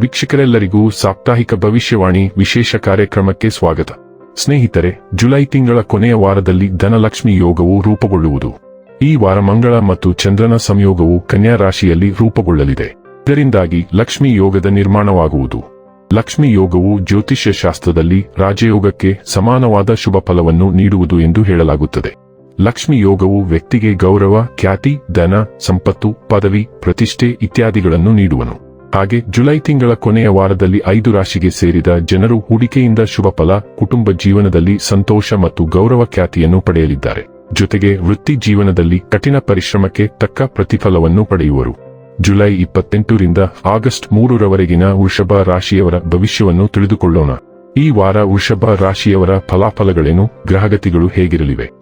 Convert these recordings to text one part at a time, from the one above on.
ವೀಕ್ಷಕರೆಲ್ಲರಿಗೂ ಸಾಪ್ತಾಹಿಕ ಭವಿಷ್ಯವಾಣಿ ವಿಶೇಷ ಕಾರ್ಯಕ್ರಮಕ್ಕೆ ಸ್ವಾಗತ. ಸ್ನೇಹಿತರೆ, ಜುಲೈ ತಿಂಗಳ ಕೊನೆಯ ವಾರದಲ್ಲಿ ಧನಲಕ್ಷ್ಮಿ ಯೋಗವು ರೂಪುಗೊಳ್ಳುವುದು. ಈ ವಾರ ಮಂಗಳ ಮತ್ತು ಚಂದ್ರನ ಸಂಯೋಗವು ಕನ್ಯಾ ರಾಶಿಯಲ್ಲಿ ರೂಪುಗೊಳ್ಳಲಿದೆ. ಇದರಿಂದಾಗಿ ಲಕ್ಷ್ಮಿ ಯೋಗದ ನಿರ್ಮಾಣವಾಗುವುದು. ಲಕ್ಷ್ಮಿ ಯೋಗವು ಜ್ಯೋತಿಷ್ಯ ಶಾಸ್ತ್ರದಲ್ಲಿ ರಾಜಯೋಗಕ್ಕೆ ಸಮಾನವಾದ ಶುಭ ಫಲವನ್ನು ನೀಡುವುದು ಎಂದು ಹೇಳಲಾಗುತ್ತದೆ. ಲಕ್ಷ್ಮಿ ಯೋಗವು ವ್ಯಕ್ತಿಗೆ ಗೌರವ, ಖ್ಯಾತಿ, ಧನ, ಸಂಪತ್ತು, ಪದವಿ, ಪ್ರತಿಷ್ಠೆ ಇತ್ಯಾದಿಗಳನ್ನು ನೀಡುವನು. ಹಾಗೆ ಜುಲೈ ತಿಂಗಳ ಕೊನೆಯ ವಾರದಲ್ಲಿ ಐದು ರಾಶಿಗೆ ಸೇರಿದ ಜನರು ಹೂಡಿಕೆಯಿಂದ ಶುಭ ಫಲ, ಕುಟುಂಬ ಜೀವನದಲ್ಲಿ ಸಂತೋಷ ಮತ್ತು ಗೌರವ ಖ್ಯಾತಿಯನ್ನು ಪಡೆಯಲಿದ್ದಾರೆ. ಜೊತೆಗೆ ವೃತ್ತಿ ಜೀವನದಲ್ಲಿ ಕಠಿಣ ಪರಿಶ್ರಮಕ್ಕೆ ತಕ್ಕ ಪ್ರತಿಫಲವನ್ನು ಪಡೆಯುವರು. ಜುಲೈ ಇಪ್ಪತ್ತೆಂಟರಿಂದ ಆಗಸ್ಟ್ ಮೂರರವರೆಗಿನ ವೃಷಭ ರಾಶಿಯವರ ಭವಿಷ್ಯವನ್ನು ತಿಳಿದುಕೊಳ್ಳೋಣ. ಈ ವಾರ ವೃಷಭ ರಾಶಿಯವರ ಫಲಾಫಲಗಳೇನು, ಗ್ರಹಗತಿಗಳು ಹೇಗಿರಲಿವೆ?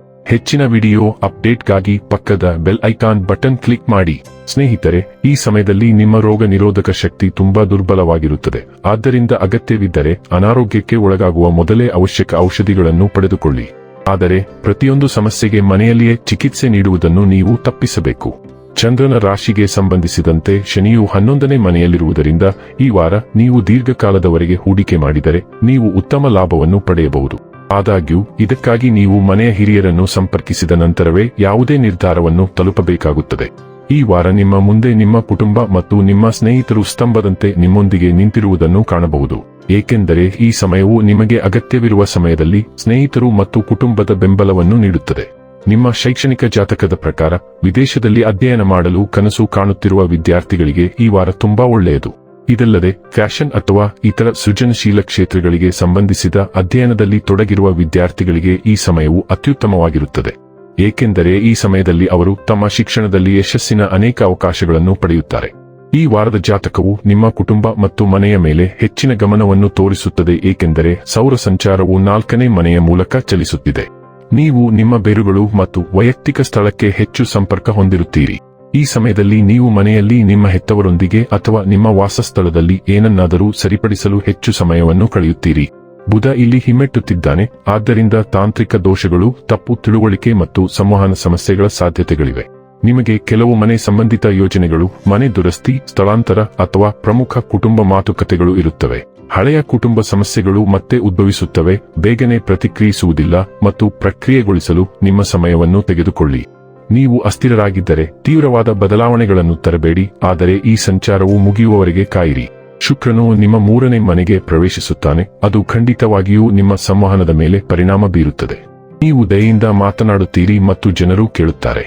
ಹೆಚ್ಚಿನ ವಿಡಿಯೋ ಅಪ್ಡೇಟ್ಗಾಗಿ ಪಕ್ಕದ ಬೆಲ್ ಐಕಾನ್ ಬಟನ್ ಕ್ಲಿಕ್ ಮಾಡಿ. ಸ್ನೇಹಿತರೆ, ಈ ಸಮಯದಲ್ಲಿ ನಿಮ್ಮ ರೋಗ ನಿರೋಧಕ ಶಕ್ತಿ ತುಂಬಾ ದುರ್ಬಲವಾಗಿರುತ್ತದೆ. ಆದ್ದರಿಂದ ಅಗತ್ಯವಿದ್ದರೆ ಅನಾರೋಗ್ಯಕ್ಕೆ ಒಳಗಾಗುವ ಮೊದಲೇ ಅವಶ್ಯಕ ಔಷಧಿಗಳನ್ನು ಪಡೆದುಕೊಳ್ಳಿ. ಆದರೆ, ಪ್ರತಿಯೊಂದು ಸಮಸ್ಯೆಗೆ ಮನೆಯಲ್ಲಿಯೇ ಚಿಕಿತ್ಸೆ ನೀಡುವುದನ್ನು ನೀವು ತಪ್ಪಿಸಬೇಕು. ಚಂದ್ರನ ರಾಶಿಗೆ ಸಂಬಂಧಿಸಿದಂತೆ ಶನಿಯು ಹನ್ನೊಂದನೇ ಮನೆಯಲ್ಲಿರುವುದರಿಂದ ಈ ವಾರ ನೀವು ದೀರ್ಘಕಾಲದವರೆಗೆ ಹೂಡಿಕೆ ಮಾಡಿದರೆ ನೀವು ಉತ್ತಮ ಲಾಭವನ್ನು ಪಡೆಯಬಹುದು. ಆದಾಗ್ಯೂ, ಇದಕ್ಕಾಗಿ ನೀವು ಮನೆಯ ಹಿರಿಯರನ್ನು ಸಂಪರ್ಕಿಸಿದ ನಂತರವೇ ಯಾವುದೇ ನಿರ್ಧಾರವನ್ನು ತಲುಪಬೇಕಾಗುತ್ತದೆ. ಈ ವಾರ ನಿಮ್ಮ ಮುಂದೆ ನಿಮ್ಮ ಕುಟುಂಬ ಮತ್ತು ನಿಮ್ಮ ಸ್ನೇಹಿತರು ಸ್ತಂಭದಂತೆ ನಿಮ್ಮೊಂದಿಗೆ ನಿಂತಿರುವುದನ್ನು ಕಾಣಬಹುದು. ಏಕೆಂದರೆ ಈ ಸಮಯವು ನಿಮಗೆ ಅಗತ್ಯವಿರುವ ಸಮಯದಲ್ಲಿ ಸ್ನೇಹಿತರು ಮತ್ತು ಕುಟುಂಬದ ಬೆಂಬಲವನ್ನು ನೀಡುತ್ತದೆ. ನಿಮ್ಮ ಶೈಕ್ಷಣಿಕ ಜಾತಕದ ಪ್ರಕಾರ, ವಿದೇಶದಲ್ಲಿ ಅಧ್ಯಯನ ಮಾಡಲು ಕನಸು ಕಾಣುತ್ತಿರುವ ವಿದ್ಯಾರ್ಥಿಗಳಿಗೆ ಈ ವಾರ ತುಂಬಾ ಒಳ್ಳೆಯದು. ಇದಲ್ಲದೆ ಫ್ಯಾಷನ್ ಅಥವಾ ಇತರ ಸೃಜನಶೀಲ ಕ್ಷೇತ್ರಗಳಿಗೆ ಸಂಬಂಧಿಸಿದ ಅಧ್ಯಯನದಲ್ಲಿ ತೊಡಗಿರುವ ವಿದ್ಯಾರ್ಥಿಗಳಿಗೆ ಈ ಸಮಯವು ಅತ್ಯುತ್ತಮವಾಗಿರುತ್ತದೆ. ಏಕೆಂದರೆ ಈ ಸಮಯದಲ್ಲಿ ಅವರು ತಮ್ಮ ಶಿಕ್ಷಣದಲ್ಲಿ ಯಶಸ್ಸಿನ ಅನೇಕ ಅವಕಾಶಗಳನ್ನು ಪಡೆಯುತ್ತಾರೆ. ಈ ವಾರದ ಜಾತಕವು ನಿಮ್ಮ ಕುಟುಂಬ ಮತ್ತು ಮನೆಯ ಮೇಲೆ ಹೆಚ್ಚಿನ ಗಮನವನ್ನು ತೋರಿಸುತ್ತದೆ ಏಕೆಂದರೆ ಸೌರ ಸಂಚಾರವು ನಾಲ್ಕನೇ ಮನೆಯ ಮೂಲಕ ಚಲಿಸುತ್ತಿದೆ. ನೀವು ನಿಮ್ಮ ಬೇರುಗಳು ಮತ್ತು ವೈಯಕ್ತಿಕ ಸ್ಥಳಕ್ಕೆ ಹೆಚ್ಚು ಸಂಪರ್ಕ ಹೊಂದಿರುತ್ತೀರಿ. ಈ ಸಮಯದಲ್ಲಿ ನೀವು ಮನೆಯಲ್ಲಿ ನಿಮ್ಮ ಹೆತ್ತವರೊಂದಿಗೆ ಅಥವಾ ನಿಮ್ಮ ವಾಸಸ್ಥಳದಲ್ಲಿ ಏನನ್ನಾದರೂ ಸರಿಪಡಿಸಲು ಹೆಚ್ಚು ಸಮಯವನ್ನು ಕಳೆಯುತ್ತೀರಿ. ಬುಧ ಇಲ್ಲಿ ಹಿಮ್ಮೆಟ್ಟುತ್ತಿದ್ದಾನೆ, ಆದ್ದರಿಂದ ತಾಂತ್ರಿಕ ದೋಷಗಳು, ತಪ್ಪು ತಿಳುವಳಿಕೆ ಮತ್ತು ಸಂವಹನ ಸಮಸ್ಯೆಗಳ ಸಾಧ್ಯತೆಗಳಿವೆ. ನಿಮಗೆ ಕೆಲವು ಮನೆ ಸಂಬಂಧಿತ ಯೋಜನೆಗಳು, ಮನೆ ದುರಸ್ತಿ, ಸ್ಥಳಾಂತರ ಅಥವಾ ಪ್ರಮುಖ ಕುಟುಂಬ ಮಾತುಕತೆಗಳು ಇರುತ್ತವೆ. ಹಳೆಯ ಕುಟುಂಬ ಸಮಸ್ಯೆಗಳು ಮತ್ತೆ ಉದ್ಭವಿಸುತ್ತವೆ, ಬೇಗನೆ ಪ್ರತಿಕ್ರಿಯಿಸುವುದಿಲ್ಲ ಮತ್ತು ಪ್ರಕ್ರಿಯೆಗೊಳಿಸಲು ನಿಮ್ಮ ಸಮಯವನ್ನು ತೆಗೆದುಕೊಳ್ಳಿ. ನೀವು ಅಸ್ಥಿರರಾಗಿದ್ದರೆ ತೀವ್ರವಾದ ಬದಲಾವಣೆಗಳನ್ನು ತರಬೇಡಿ, ಆದರೆ ಈ ಸಂಚಾರವು ಮುಗಿಯುವವರೆಗೆ ಕಾಯಿರಿ. ಶುಕ್ರನು ನಿಮ್ಮ ಮೂರನೇ ಮನೆಗೆ ಪ್ರವೇಶಿಸುತ್ತಾನೆ, ಅದು ಖಂಡಿತವಾಗಿಯೂ ನಿಮ್ಮ ಸಂವಹನದ ಮೇಲೆ ಪರಿಣಾಮ ಬೀರುತ್ತದೆ. ನೀವು ದಯೆಯಿಂದ ಮಾತನಾಡುತ್ತೀರಿ ಮತ್ತು ಜನರು ಕೇಳುತ್ತಾರೆ.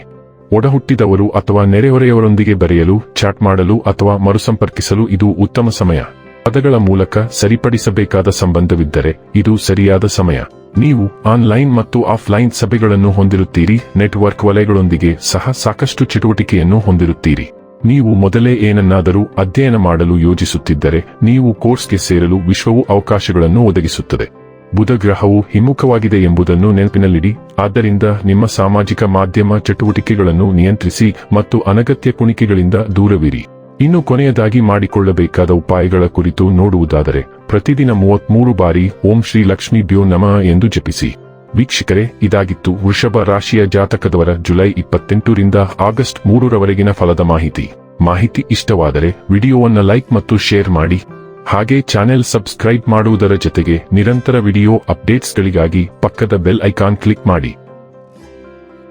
ಒಡಹುಟ್ಟಿದವರು ಅಥವಾ ನೆರೆಹೊರೆಯವರೊಂದಿಗೆ ಬರೆಯಲು, ಚಾಟ್ ಮಾಡಲು ಅಥವಾ ಮರುಸಂಪರ್ಕಿಸಲು ಇದು ಉತ್ತಮ ಸಮಯ. ಪದಗಳ ಮೂಲಕ ಸರಿಪಡಿಸಬೇಕಾದ ಸಂಬಂಧವಿದ್ದರೆ ಇದು ಸರಿಯಾದ ಸಮಯ. ನೀವು ಆನ್ಲೈನ್ ಮತ್ತು ಆಫ್ಲೈನ್ ಸಭೆಗಳನ್ನು ಹೊಂದಿರುತ್ತೀರಿ, ನೆಟ್ವರ್ಕ್ ವಲಯಗಳೊಂದಿಗೆ ಸಹ ಸಾಕಷ್ಟು ಚಟುವಟಿಕೆಯನ್ನು ಹೊಂದಿರುತ್ತೀರಿ. ನೀವು ಮೊದಲೇ ಏನನ್ನಾದರೂ ಅಧ್ಯಯನ ಮಾಡಲು ಯೋಜಿಸುತ್ತಿದ್ದರೆ, ನೀವು ಕೋರ್ಸ್ಗೆ ಸೇರಲು ವಿಶ್ವವು ಅವಕಾಶಗಳನ್ನು ಒದಗಿಸುತ್ತದೆ. ಬುಧ ಗ್ರಹವು ಹಿಮ್ಮುಖವಾಗಿದೆ ಎಂಬುದನ್ನು ನೆನಪಿನಲ್ಲಿಡಿ, ಆದ್ದರಿಂದ ನಿಮ್ಮ ಸಾಮಾಜಿಕ ಮಾಧ್ಯಮ ಚಟುವಟಿಕೆಗಳನ್ನು ನಿಯಂತ್ರಿಸಿ ಮತ್ತು ಅನಗತ್ಯ ಕುಣಿಕೆಗಳಿಂದ ದೂರವಿರಿ. ಇನ್ನು ಕೊನೆಯದಾಗಿ ಮಾಡಿಕೊಳ್ಳಬೇಕಾದ ಉಪಾಯಗಳ ಕುರಿತು ನೋಡುವುದಾದರೆ, ಪ್ರತಿದಿನ ಮೂವತ್ಮೂರು ಬಾರಿ ಓಂ ಶ್ರೀ ಲಕ್ಷ್ಮಿ ಬ್ಯೋ ನಮಃ ಎಂದು ಜಪಿಸಿ. ವೀಕ್ಷಕರೇ, ಇದಾಗಿತ್ತು ವೃಷಭ ರಾಶಿಯ ಜಾತಕದವರ ಜುಲೈ ಇಪ್ಪತ್ತೆಂಟರಿಂದ ಆಗಸ್ಟ್ ಮೂರರವರೆಗಿನ ಫಲದ ಮಾಹಿತಿ. ಮಾಹಿತಿ ಇಷ್ಟವಾದರೆ ವಿಡಿಯೋವನ್ನು ಲೈಕ್ ಮತ್ತು ಶೇರ್ ಮಾಡಿ. ಹಾಗೆ ಚಾನೆಲ್ ಸಬ್ಸ್ಕ್ರೈಬ್ ಮಾಡುವುದರ ಜೊತೆಗೆ ನಿರಂತರ ವಿಡಿಯೋ ಅಪ್ಡೇಟ್ಸ್ಗಳಿಗಾಗಿ ಪಕ್ಕದ ಬೆಲ್ ಐಕಾನ್ ಕ್ಲಿಕ್ ಮಾಡಿ.